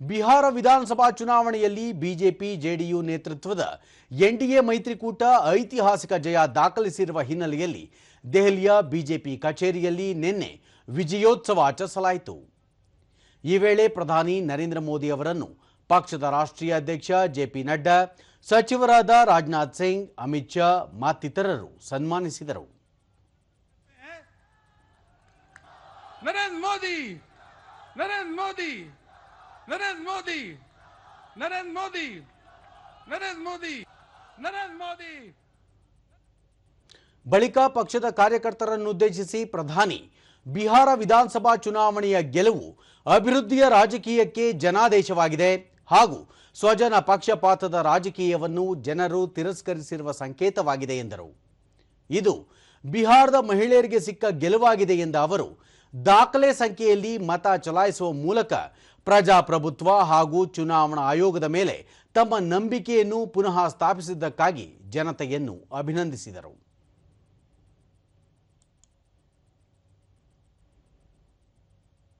ಬಿಹಾರ ವಿಧಾನಸಭಾ ಚುನಾವಣೆಯಲ್ಲಿ BJP, JDU ನೇತೃತ್ವದ ಎನ್ಡಿಎ ಮೈತ್ರಿಕೂಟ ಐತಿಹಾಸಿಕ ಜಯ ದಾಖಲಿಸಿರುವ ಹಿನ್ನೆಲೆಯಲ್ಲಿ ದೆಹಲಿಯ ಬಿಜೆಪಿ ಕಚೇರಿಯಲ್ಲಿ ನಿನ್ನೆ ವಿಜಯೋತ್ಸವ ಆಚರಿಸಲಾಯಿತು. ಈ ವೇಳೆ ಪ್ರಧಾನಿ ನರೇಂದ್ರ ಮೋದಿ ಅವರನ್ನು ಪಕ್ಷದ ರಾಷ್ಟ್ರೀಯ ಅಧ್ಯಕ್ಷ ಜೆಪಿ ನಡ್ಡಾ, ಸಚಿವರಾದ ರಾಜನಾಥ್ ಸಿಂಗ್, ಅಮಿತ್ ಶಾ ಮತ್ತಿತರರು ಸನ್ಮಾನಿಸಿದರು. ನರೇಂದ್ರ ಮೋದಿ ನರೇಂದ್ರ ಮೋದಿ ನರೇಂದ್ರ ಮೋದಿ ನರೇಂದ್ರ ಮೋದಿ ನರೇಂದ್ರ ಮೋದಿ ನರೇಂದ್ರ ಮೋದಿ. ಬಳಿಕ ಪಕ್ಷದ ಕಾರ್ಯಕರ್ತರನ್ನುದ್ದೇಶಿಸಿ ಪ್ರಧಾನಿ, ಬಿಹಾರ ವಿಧಾನಸಭಾ ಚುನಾವಣೆಯ ಗೆಲುವು ಅಭಿವೃದ್ಧಿಯ ರಾಜಕೀಯಕ್ಕೆ ಜನಾದೇಶವಾಗಿದೆ ಹಾಗೂ ಸ್ವಜನ ಪಕ್ಷಪಾತದ ರಾಜಕೀಯವನ್ನು ಜನರು ತಿರಸ್ಕರಿಸಿರುವ ಸಂಕೇತವಾಗಿದೆ ಎಂದರು. ಇದು ಬಿಹಾರದ ಮಹಿಳೆಯರಿಗೆ ಸಿಕ್ಕ ಗೆಲುವಾಗಿದೆ ಎಂದ ಅವರು ದಾಖಲೆ ಸಂಖ್ಯೆಯಲ್ಲಿ ಮತ ಚಲಾಯಿಸುವ ಮೂಲಕ ಪ್ರಜಾಪ್ರಭುತ್ವ ಹಾಗೂ ಚುನಾವಣಾ ಆಯೋಗದ ಮೇಲೆ ತಮ್ಮ ನಂಬಿಕೆಯನ್ನು ಪುನಃ ಸ್ಥಾಪಿಸಿದ್ದಕ್ಕಾಗಿ ಜನತೆಯನ್ನು ಅಭಿನಂದಿಸಿದರು.